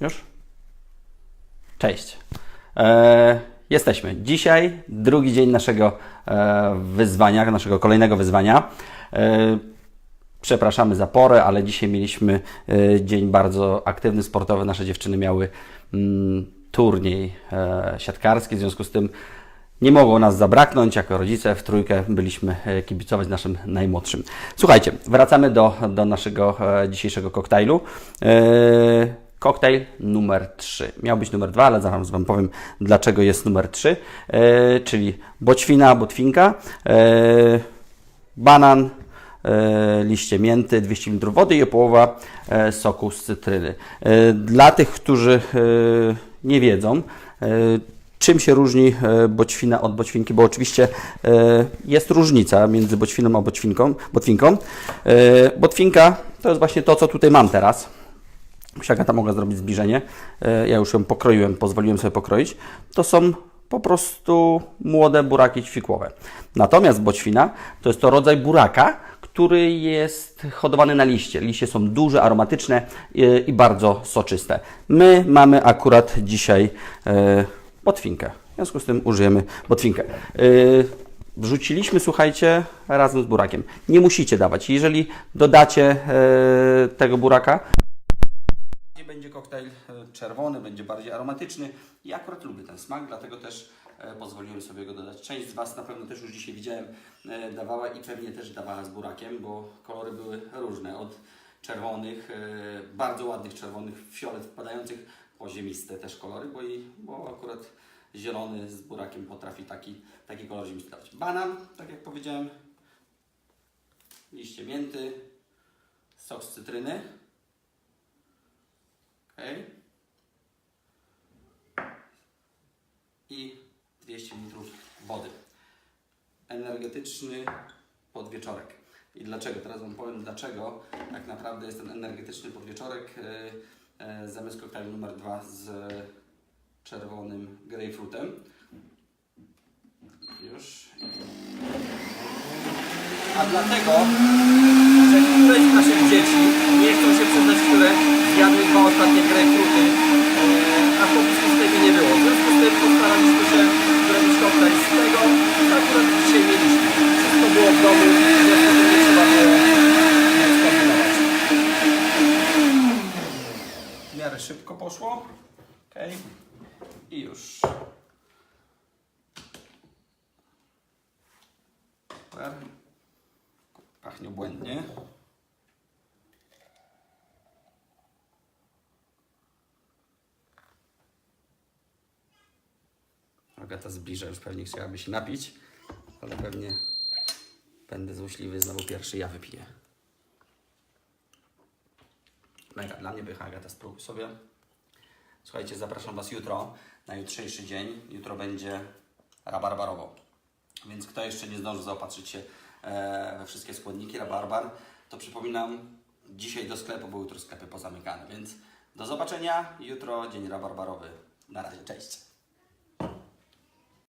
Już? Cześć. E, jesteśmy. Dzisiaj drugi dzień naszego e, wyzwania, naszego kolejnego wyzwania. E, przepraszamy za porę, ale dzisiaj mieliśmy e, dzień bardzo aktywny, sportowy. Nasze dziewczyny miały mm, turniej e, siatkarski, w związku z tym nie mogło nas zabraknąć. Jako rodzice w trójkę byliśmy e, kibicować naszym najmłodszym. Słuchajcie, wracamy do, do naszego e, dzisiejszego koktajlu. E, Koktajl numer 3. Miał być numer 2, ale zaraz Wam powiem, dlaczego jest numer 3. E, czyli boćwina, botwinka, e, banan, e, liście mięty, 200 ml wody i połowa e, soku z cytryny. E, dla tych, którzy nie wiedzą, czym się różni boćwina od boćwinki, bo oczywiście jest różnica między boćwiną a boćwinką. botwinką. Botwinka to jest właśnie to, co tutaj mam teraz. Agata mogła zrobić zbliżenie. E, Ja już ją pokroiłem, pozwoliłem sobie pokroić. To są po prostu młode buraki ćwikłowe. Natomiast boćwina to jest to rodzaj buraka, który jest hodowany na liście. Liście są duże, aromatyczne i, i bardzo soczyste. My mamy akurat dzisiaj e, botwinkę. W związku z tym użyjemy botwinkę. E, Wrzuciliśmy, słuchajcie, razem z burakiem. Nie musicie dawać. Jeżeli dodacie e, tego buraka, koktajl e, czerwony, będzie bardziej aromatyczny. Ja akurat lubię ten smak, dlatego też e, pozwoliłem sobie go dodać. Część z Was na pewno też już dzisiaj widziałem e, dawała i pewnie też dawała z burakiem, bo kolory były różne. Od czerwonych, bardzo ładnych czerwonych, fiolet wpadających, po ziemiste też kolory, bo, i, bo akurat zielony z burakiem potrafi taki, taki kolor ziemisty dawać. Banan, tak jak powiedziałem, liście mięty, sok z cytryny. I 200 ml wody. Energetyczny podwieczorek. I dlaczego? Teraz Wam powiem dlaczego tak naprawdę jest ten energetyczny podwieczorek yy, zamiast numer 2 z czerwonym grejpfrutem. Już. A dlatego, że któreś z naszych dzieci nie chcą się a popisku z tego nie było. W związku z tym się zrobić koktajl z tego, co akurat dzisiaj mieliśmy. Wszystko było w domu, nie trzeba było szybko poszło. Okay. I już. Pachnie błędnie. Agata zbliża, już pewnie chciałaby się napić, ale pewnie będę złośliwy, znowu pierwszy ja wypiję. Mega, dla mnie pycha Agata, spróbuj sobie. Słuchajcie, zapraszam Was jutro na jutrzejszy dzień. Jutro będzie rabarbarowo. Więc kto jeszcze nie zdąży zaopatrzyć się e, we wszystkie składniki rabarbar, to przypominam, dzisiaj do sklepu, bo jutro sklepy pozamykane. Więc do zobaczenia jutro, dzień rabarbarowy. Na razie, cześć.